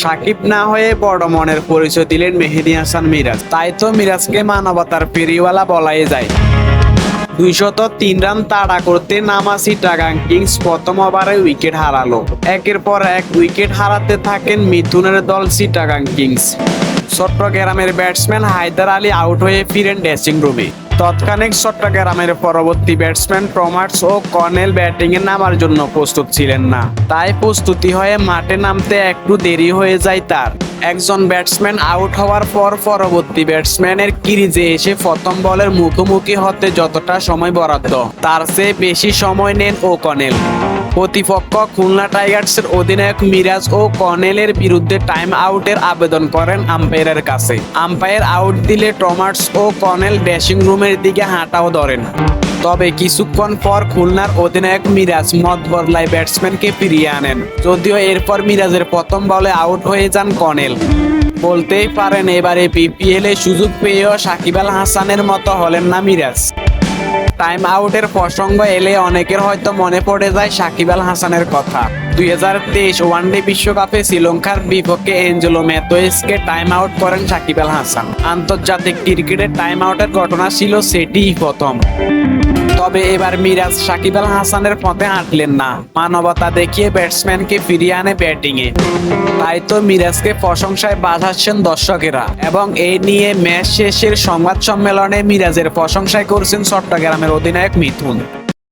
সাকিব না হয়ে বড় মনের পরিচয় দিলেন মেহেদি হাসান মিরাজ। তাই তো মিরাজকে মানবতার পেরিওয়ালা বলাই যায়। দুইশত তিন রান তাড়া করতে নামা সিটাগাং কিংস প্রথম ওভারে উইকেট হারালো। একের পর এক উইকেট হারাতে থাকেন মিথুনের দল সিটাগাং কিংস। চট্টগ্রামের ব্যাটসম্যান হায়দার আলী আউট হয়ে ফিরেন ড্রেসিং রুমে তৎক্ষণিক চট্টগ্রামের পরবর্তী ব্যাটসম্যান প্রমার্স ও কর্নেল ব্যাটিংয়ে নামার জন্য প্রস্তুত ছিলেন না। তাই প্রস্তুতি হয়ে মাঠে নামতে একটু দেরি হয়ে যায় তার। একজন ব্যাটসম্যান আউট হওয়ার পর পরবর্তী ব্যাটসম্যানের ক্রিজে এসে প্রথম বলের মুখোমুখি হতে যতটা সময় বরাদ্দ। তার চেয়ে বেশি সময় নেন ও কর্নেল। প্রতিপক্ষ খুলনা টাইগার্সের অধিনায়ক মিরাজ ও কর্নেলের বিরুদ্ধে টাইম আউটের আবেদন করেন আম্পায়ারের কাছে। আম্পায়ার আউট দিলে টমার্স ও কর্নেল ড্রেসিং রুমের দিকে হাঁটাও ধরেন। তবে কিছুক্ষণ পর খুলনার অধিনায়ক মিরাজ মত বদলায় ব্যাটসম্যানকে ফিরিয়ে আনেন। যদিও এরপর মিরাজের প্রথম বলে আউট হয়ে যান কর্নেল। বলতেই পারেন, এবারে বিপিএল এ সুযোগ পেয়েও সাকিব আল হাসানের মতো হলেন না মিরাজ। টাইম আউটের প্রসঙ্গ এলে অনেকের হয়তো মনে পড়ে যায় সাকিব আল হাসানের কথা। দুই হাজার তেইশ ওয়ানডে বিশ্বকাপে শ্রীলঙ্কার বিপক্ষে এঞ্জেলো ম্যাথোয়েসকে টাইম আউট করেন সাকিব আল হাসান। আন্তর্জাতিক ক্রিকেটে টাইম আউটের ঘটনা ছিল সেটিই প্রথম। তবে এবার মিরাজ সাকিব আল হাসানের পথে হাঁটলেন না। মানবতা দেখিয়ে ব্যাটসম্যানকে ফিরিয়ে আনে ব্যাটিংয়ে তাই তো মিরাজকে প্রশংসায় বাঁধাচ্ছেন দর্শকেরা। এবং এই নিয়ে ম্যাচ শেষের সংবাদ সম্মেলনে মিরাজের প্রশংসায় করছেন চট্টগ্রামের অধিনায়ক মিথুন।